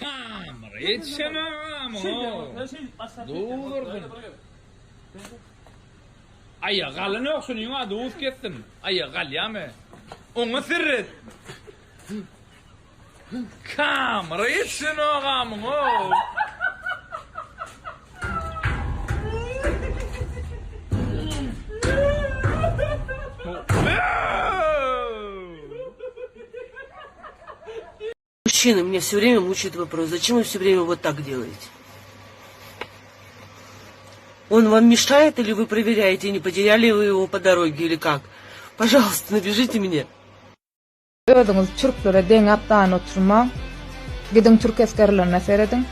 Kamera yetişemem o. Doğurdun. Ayya galın yoksun yuma doğuz kestim. Ayya gal yame. Onu sirret. Kamera yetişen o gamın o. Мужчина, меня все время мучает вопрос, зачем вы все время вот так делаете? Он вам мешает или вы проверяете, не потеряли вы его по дороге или как? Пожалуйста, напишите мне. Ödüňiz çürklere deň apdan oturma. Gidin türk eskerlerine seyredin.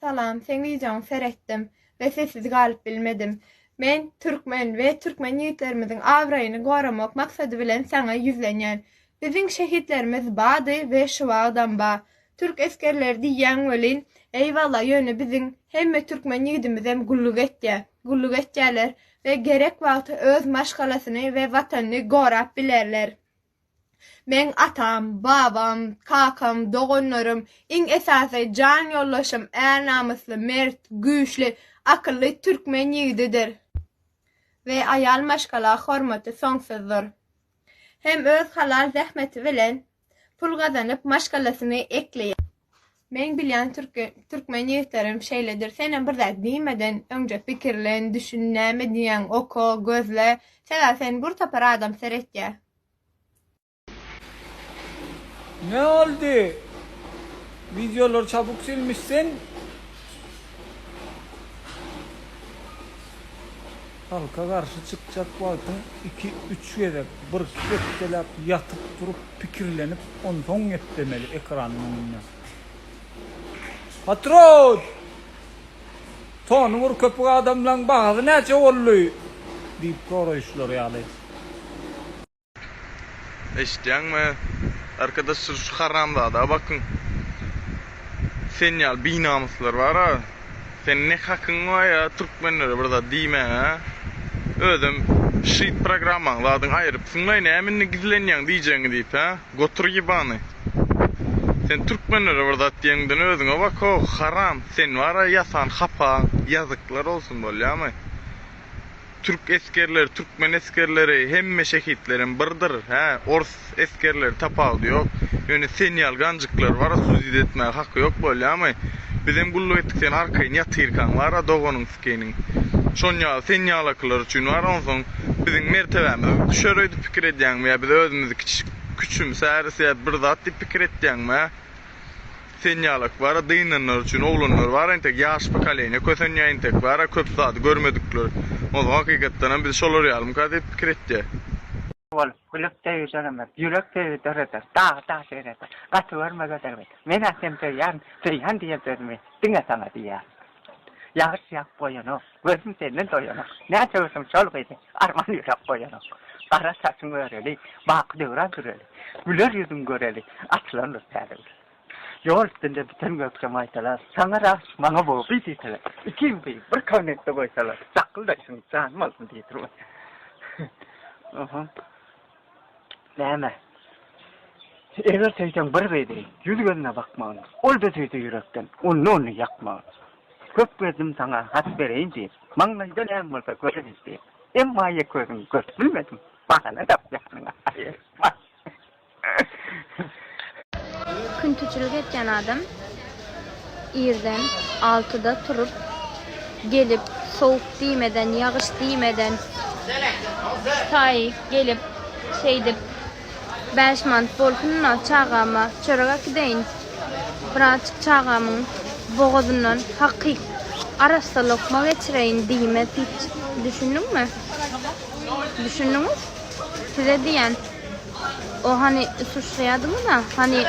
Salam, sen videonu seyrettim ve sessiz galip bilmedim. Men Türkmen ve Türkmen yiğitlerimizin avrayını korumak maksadı bilen sana yüzlenyen. Bizim şehitlerimiz bady ve şu wagdan ba. Türk eskerleri diýen welin, eýwala ýöne bizim hemme türkmen ýigidimizem gulluk etdi. Gulluk etdiler we gerek wagty öz maşgalasyny we watanyny gorap bilerler. Men atam, babam, kakam, dogonlarım, iň esasy can ýollaşym är er namusly, mert, güýçli, akıllı türkmen ýigididir. we ayal maşgala hormaty soňsuzdyr. hem öz halal zähmeti bilen pul gazanyp maşgalasyny ekleýär. Men bilýän türkmen ýigitlerim şeýledir. Sene bir zat diýmeden öňje pikirlen, düşünnäme diýen, oko, gözle, sen bir tapar adam seretýär. Ne oldu? Videolar çabuk silmişsin. Halka karşı çıkacak vaktin 2-3 yere bir kettelep yatıp durup pikirlenip ondan et demeli ekranın önüne. Patron! Tonu vur köpük adamla bağlı nece olluy? deyip koruyuşlar yani. Eşitýän mi? Arkadaşlar şu haramda da bakın. Senyal binamuslar var ha. Sen ne hakkın var ya Türkmenlere burada diýme ha. özüm şit programmaň ladyň aýryp syňlaýyn äminni gizlenýän diýjeňi diýip ha gotur gibany sen Türkmenlere rewrdat diýenden özüňe bak o haram sen wara yasan hapa yazyklar olsun bolýarmy Türk eskerleri, Türkmen eskerleri, hemme şehitlerin birdir. Ha, Ors eskerleri tapaldı diyor. Yani sen yalgancıklar var, sözü etmeye hakkı yok ama Bizim gullu ettik sen arkayın yatırkan var, doğunun skenin. Şonja senýalaklar üçin bar onsoň biziň mertebäme düşerdi pikir edýäňmi ýa biz özümizi kiçik küçümse herse bir zat diýip pikir edýäňmi? Senýalak bar, dyýnanlar üçin oglanlar bar, entek ýaş pokalenia kösenýä entek bar, köp zat görmedikler. O hakykatdan biz şolar ýalym kadip pikir etdi Bol, kulak tevi söylemez, yürek tevi töreder, ta dağ söyler, katı vermez ödermez. Men asem söyleyen, söyleyen diye söylemeyiz, dinle sana diye. Yak siyak po yan o. Wala tenen to yan o. Naya tayo sa sol pwede. Arman yurak po yan o. Para sa sungurali. Bak diura durali. Bular yudum gorali. Atlan lo tarali. Yol üstünde bütün göksemaytalar. Sanara mga bobi diyteler. İkim bir bir kavnette koysalar. Sakıldaysın sanmazsın diye durma. Aha. Näme? Eger teyden bir beydi, yüz gözüne bakmağın, ol da teyde yürekten, onu onu yakmağın. Gözüm sana hat vereyim diye, manlayda ne olsa görün diye. Em maye göz bilmedim, bana da yakına. Küntüçülük etken adam irden altıda turup gelip soğuk diýmeden, yağış diýmeden tay gelip şeyde beş mant bolkunna çağama çöraga gideyin birazcık çağamın boğazından hakik arasda lokma geçireyin diýme hiç düşündün mü? Düşündün mü? Size diyen o hani suçlayadınız da hani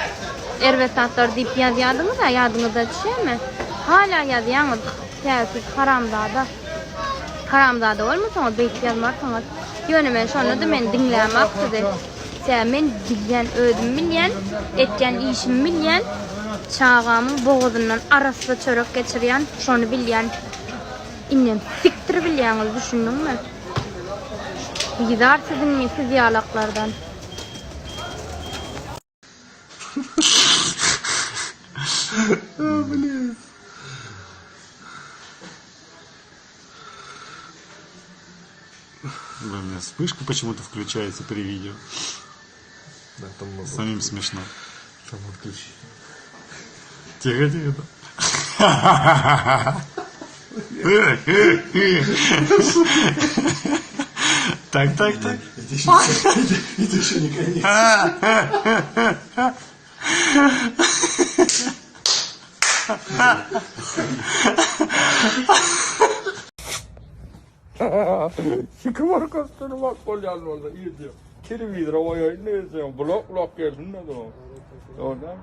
ervetatlar deyip yazıyordunuz da yadınıza düşer mi? Hala yazıyorsunuz. Tevfik haramdada. Haramdada olmasanız beyt yazmarsanız. Yönü ben şonu da men dinlemek dedi. Sen men bilyen, ödüm bilyen, etken işim bilyen, çağamın boğazından arasında çörek geçiriyen, şonu bilyen. İnnem siktir bilyeniz düşündün mü? Gidar sizin mi siz yalaklardan? Да, у меня вспышка почему-то включается при видео. Самим смешно. Тихо, тихо. Так, так, так. Это еще не конец. Сикморка стырма колян болды, еді. Телевизор ойын еді, блок-блок келдің еді.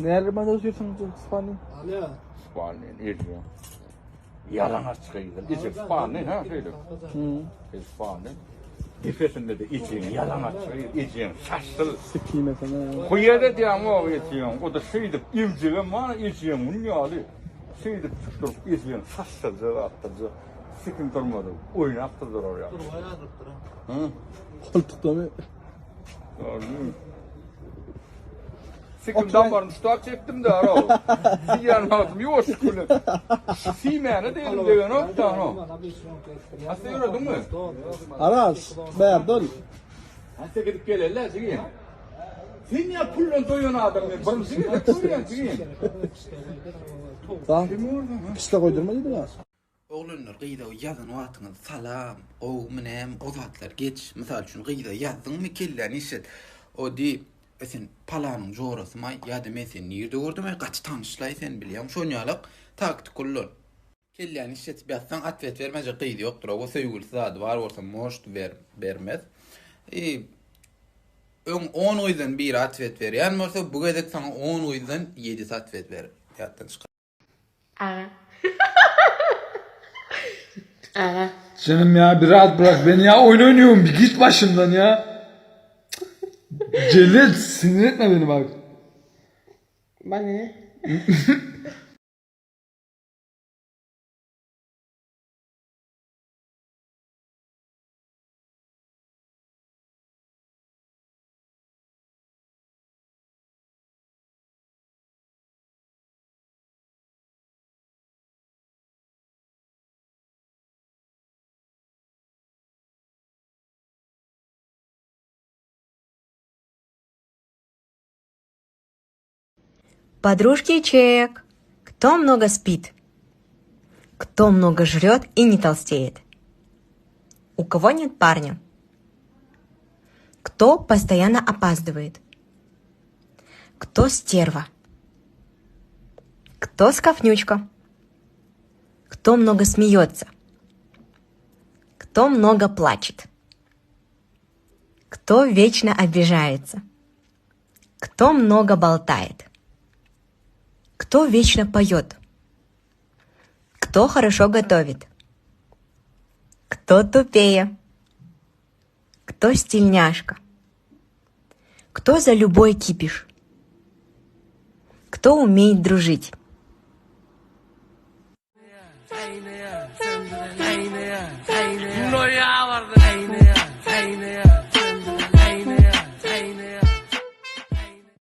Nerede ben özgürsün İspanya? İspanya iyi diyor. Yalan açıkıydı. İçin İspanya ha şöyle. İspanya. Nefesinde de için yalan açıkıydı. İçin saçsıl. Sikiyim mesela. Kuyada diyen o için. O da şeydi imciğim var için münyalı. Şeydi tutturup için saçsıl attırdı. Sikim durmadı. Oyun attırdı oraya. Hı? Koltukta mı? Gördün. Sikimden varım, tutak çektim de ara o. Siyan lazım, yok şükürler. Siymeyene değilim diyor, ne yaptın o? Hasta gördün mü? Aras, Berdol. Hasta gidip gelirler, sigin. Sen ya pullon doyun adam ya, bana de pullon sigin. Daha piste koydurma dedi ya. Oğlunlar gıyda yazın vaatınız salam, o minem, o zatlar geç. Misal üçün gıyda yazdın mı kellen işet. O di, sen palanın jorası may, ya da men sen nirde gördüm kaç tanışlay sen biliyam, şonyalık taktik kullun. Kellen işet yazsan atvet vermece gıyda yoktur, o sevgili zad var, orsa most ver, vermez. E, Ön 10 oydan bir atvet ver. Yani olsa bu gedek sana 10 oydan 7 atvet ver. Yattan çıkar. Canım ya bir rahat bırak beni ya oyun oynuyorum bir git başımdan ya. Celil sinir etme beni bak. Bana ne? Подружки чек. Кто много спит? Кто много жрет и не толстеет? У кого нет парня? Кто постоянно опаздывает? Кто стерва? Кто скафнючка? Кто много смеется? Кто много плачет? Кто вечно обижается? Кто много болтает? Кто вечно поет? Кто хорошо готовит? Кто тупее? Кто стильняшка? Кто за любой кипиш? Кто умеет дружить?